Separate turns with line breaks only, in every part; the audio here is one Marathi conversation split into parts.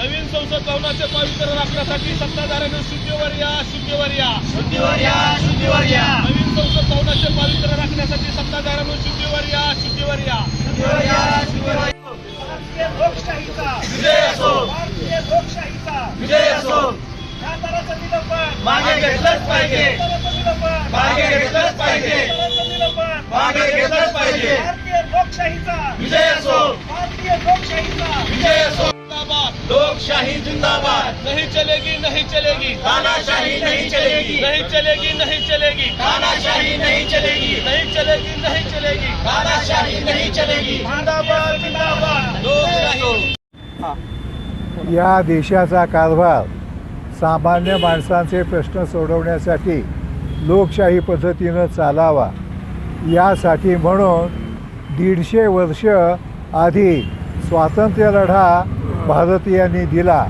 नवीन संसद भवनाचे पवित्र राखण्यासाठी सत्ताधाऱ्यांनी शुद्धीवर या शुद्धीवर या.
शुद्धीवर या शुद्धीवर या.
नवीन संसद भवनाचे पवित्र राखण्यासाठी सत्ताधाऱ्यांनी शुद्धीवर या शुद्धीवर या.
शुद्धीवर या शुद्धीवर या.
भारतीय लोकशाहीचा.
विजय असो.
भारतीय लोकशाहीचा.
विजय असो.
खासदाराचं निलंबन
मागे घेतलंच पाहिजे.
खासदाराचं निलंबन
मागे घेतलंच पाहिजे.
खासदाराचं निलंबन
मागे घेतलंच पाहिजे.
भारतीय लोकशाहीचा.
विजय असो.
भारतीय लोकशाहीचा.
विजय असो. लोकशाही जिंदाबाद.
नहीं चलेगी नहीं चलेगी।
तानाशाही नहीं चलेगी.
नहीं चलेगी नहीं चलेगी।
तानाशाही नहीं चलेगी.
नहीं चलेगी नहीं चलेगी।
तानाशाही नहीं चलेगी.
जिंदाबाद जिंदाबाद।
लोकशाही.
या देशाचा कारभार सामान्य माणसांचे प्रश्न सोडवण्यासाठी लोकशाही पद्धतीनं चालावा. यासाठी म्हणून दीडशे वर्ष आधी स्वातंत्र्य लढा भारतीयांनी दिला.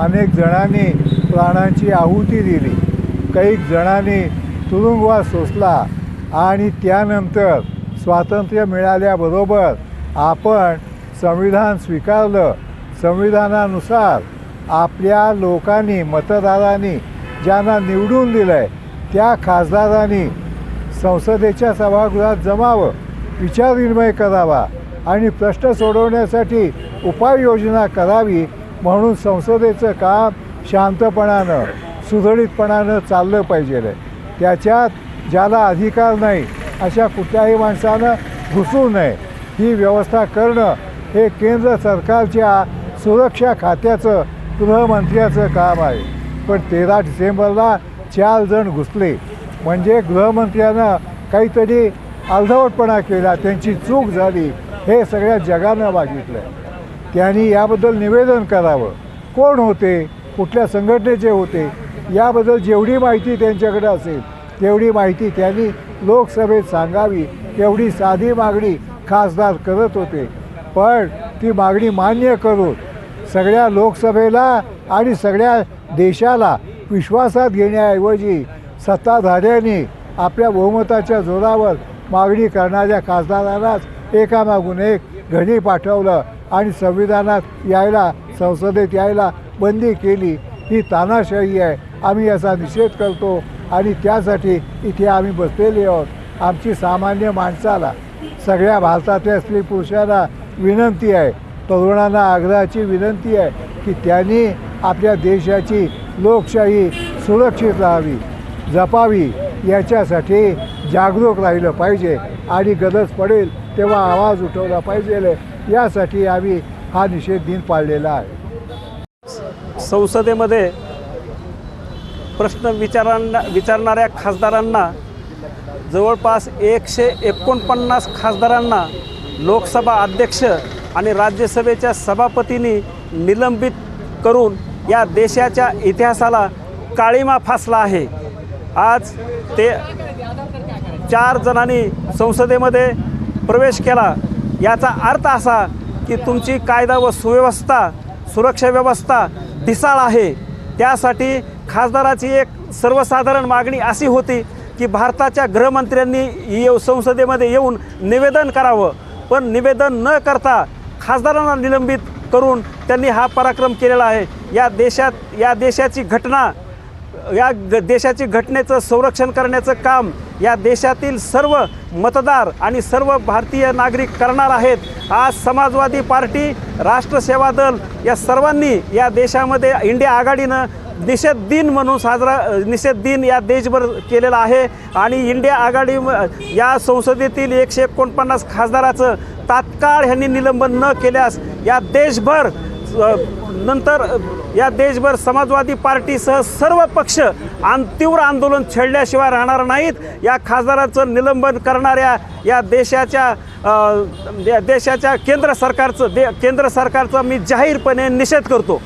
अनेक जणांनी प्राणांची आहुती दिली. कैक जणांनी तुरुंगवास सोसला आणि त्यानंतर स्वातंत्र्य मिळाल्याबरोबर आपण संविधान स्वीकारलं. संविधानानुसार आपल्या लोकांनी मतदारांनी ज्यांना निवडून दिलं आहे त्या खासदारांनी संसदेच्या सभागृहात जमावं विचारविनिमय करावा आणि प्रश्न सोडवण्यासाठी उपाययोजना करावी म्हणून संसदेचं काम शांतपणानं सुरळीतपणानं चाललं पाहिजे. त्याच्यात ज्याला अधिकार नाही अशा कुठल्याही माणसानं घुसू नये. ही व्यवस्था करणं हे केंद्र सरकारच्या सुरक्षा खात्याचं गृहमंत्र्याचं काम आहे. पण तेरा डिसेंबरला चार जण घुसले. म्हणजे गृहमंत्र्यानं काहीतरी अर्धवटपणा केला त्यांची चूक झाली हे सगळ्या जगानं मागितलं त्यांनी याबद्दल निवेदन करावं. कोण होते? कुठल्या संघटनेचे होते? याबद्दल जेवढी माहिती त्यांच्याकडे असेल तेवढी माहिती त्यांनी लोकसभेत सांगावी एवढी साधी मागणी खासदार करत होते. पण ती मागणी मान्य करून सगळ्या लोकसभेला आणि सगळ्या देशाला विश्वासात घेण्याऐवजी सत्ताधाऱ्यांनी आपल्या बहुमताच्या जोरावर मागणी करणाऱ्या खासदारांनाच एकामागून एक घरी पाठवलं. आणि संविधानात यायला संसदेत यायला बंदी केली ही तानाशाही आहे. आम्ही याचा निषेध करतो आणि त्यासाठी इथे आम्ही बसलेले आहोत. आमची सामान्य माणसाला सगळ्या भारतातल्या स्त्री पुरुषांना विनंती आहे तरुणांना आग्रहाची विनंती आहे की त्यांनी आपल्या देशाची लोकशाही सुरक्षित राहावी जपावी याच्यासाठी जागरूक राहिलं पाहिजे. आणि गरज पडेल तेव्हा आवाज उठवला पाहिजे. यासाठी आम्ही हा निषेध दिन पाळलेला आहे.
संसदेमध्ये प्रश्न विचारांना विचारणाऱ्या खासदारांना जवळपास एकशे एकोणपन्नास खासदारांना लोकसभा अध्यक्ष आणि राज्यसभेच्या सभापतींनी निलंबित करून या देशाच्या इतिहासाला काळीमा फासला आहे. आज ते चार जणांनी संसदेमध्ये प्रवेश केला. याचा अर्थ असा की तुमची कायदा व सुव्यवस्था सुरक्षा व्यवस्था ढिसाळ आहे. त्यासाठी खासदाराची एक सर्वसाधारण मागणी अशी होती की भारताच्या गृहमंत्र्यांनी येऊ संसदेमध्ये येऊन निवेदन करावं. पण निवेदन न करता खासदारांना निलंबित करून त्यांनी हा पराक्रम केलेला आहे. या देशात या देशाची घटना या ग देशाची घटनेचं संरक्षण करण्याचं काम या देशातील सर्व मतदार आणि सर्व भारतीय नागरिक करणार आहेत. आज समाजवादी पार्टी राष्ट्र सेवा दल या सर्वांनी या देशामध्ये इंडिया आघाडीनं निषेध दिन म्हणून साजरा निषेध दिन या देशभर केलेला आहे. आणि इंडिया आघाडी या संसदेतील एकशे एकोणपन्नास खासदाराचं तात्काळ ह्यांनी निलंबन न केल्यास या देशभर नंतर या देशभर समाजवादी पार्टीसह सर्व पक्ष आन तीव्र आंदोलन छेडल्याशिवाय राहणार नाहीत. या खासदाराचं निलंबन करणाऱ्या या देशाच्या देशाच्या केंद्र सरकारचं दे केंद्र सरकारचा मी जाहीरपणे निषेध करतो.